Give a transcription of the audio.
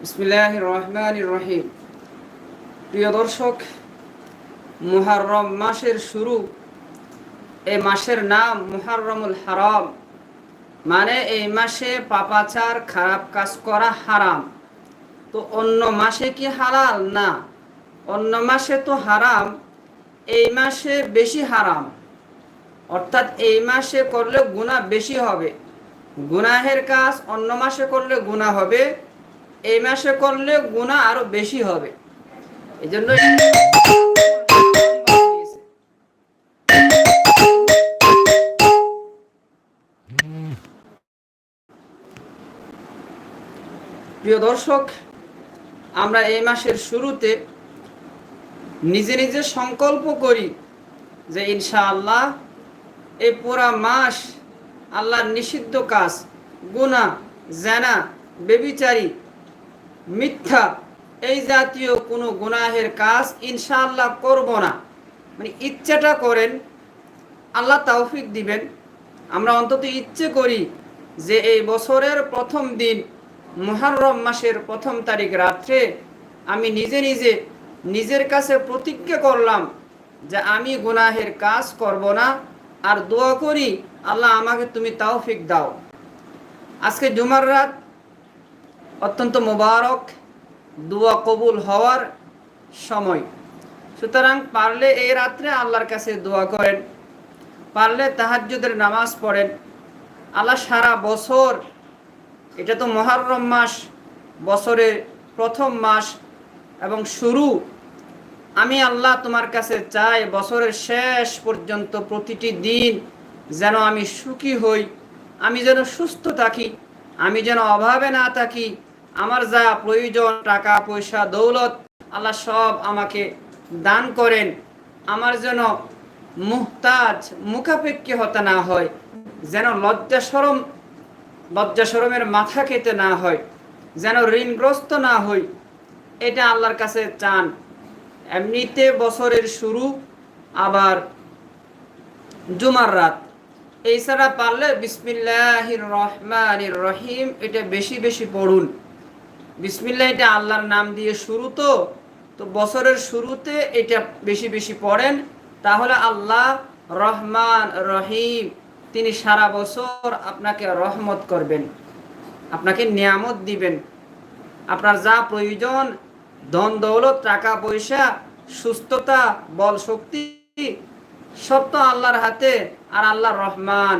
বিসমিল্লাহ রহমান রহিম। প্রিয় দর্শক, মুহাররম মাসের শুরু। এই মাসের নাম মুহাররমুল হারাম। মানে এই মাসে পাপাচার, খারাপ কাজ করা হারাম। তো অন্য মাসে কি হালাল? না। অন্য মাসে তো হারাম। এই মাসে বেশি হারাম। অর্থাৎ এই মাসে করলে গুণা বেশি হবে। গুনাহের কাজ অন্য মাসে করলে গুণা হবে। এই মাসে করলে গুণা আরও বেশি হবে। এই জন্য প্রিয় দর্শক, আমরা এই মাসের শুরুতে নিজে নিজে সংকল্প করি যে ইনশাআল্লাহ এই পুরা মাস আল্লাহর নিষিদ্ধ কাজ গুণা জেনা, বেবিচারী মিথ্যা, এই জাতীয় কোনো গুনাহের কাজ ইনশাআল্লাহ করব না। মানে ইচ্ছাটা করেন, আল্লাহ তৌফিক দিবেন। আমরা অন্তত ইচ্ছে করি যে এই বছরের প্রথম দিন, মুহররম মাসের প্রথম তারিখ রাত্রে আমি নিজে নিজে নিজের কাছে প্রতিজ্ঞা করলাম যে আমি গুনাহের কাজ করব না, আর দোয়া করি, আল্লাহ আমাকে তুমি তাওফিক দাও। আজকে জুমার রাত অত্যন্ত মোবারক, দোয়া কবুল হওয়ার সময়। সুতরাং পারলে এই রাত্রে আল্লাহর কাছে দোয়া করেন, পারলে তাহাজ্জুদের নামাজ পড়েন। আল্লাহ সারা বছর, এটা তো মহারম মাস, বছরের প্রথম মাস, এবং শুরু, আমি আল্লাহ তোমার কাছে চাই বছরের শেষ পর্যন্ত প্রতিটি দিন যেন আমি সুখী হই, আমি যেন সুস্থ থাকি, আমি যেন অভাবে না থাকি আমার যা প্রয়োজন, টাকা, পয়সা, দৌলত, আল্লাহ সব আমাকে দান করেন। আমার যেন মুহতাজ, মুখাপেক্ষী হতে না হয়, যেন লজ্জা সরম লজ্জা সরমের মাথা খেতে না হয়, যেন ঋণগ্রস্ত না হই, এটা আল্লাহর কাছে চান। এমনিতে বছরের শুরু, আবার জুমার রাত। এছাড়া পারলে বিসমিল্লাহির রহমানির রহিম, এটা বেশি বেশি পড়ুন। বিসমিল্লাহ, এটা আল্লাহর নাম দিয়ে শুরু তো তো বছরের শুরুতে এটা বেশি বেশি পড়েন। তাহলে আল্লাহ রহমান রহিম, তিনি সারা বছর আপনাকে রহমত করবেন, আপনাকে নিয়ামত দিবেন। আপনার যা প্রয়োজন, ধন দৌলত, টাকা পয়সা, সুস্থতা, বল শক্তি, সব তো আল্লাহর হাতে, আর আল্লাহ রহমান।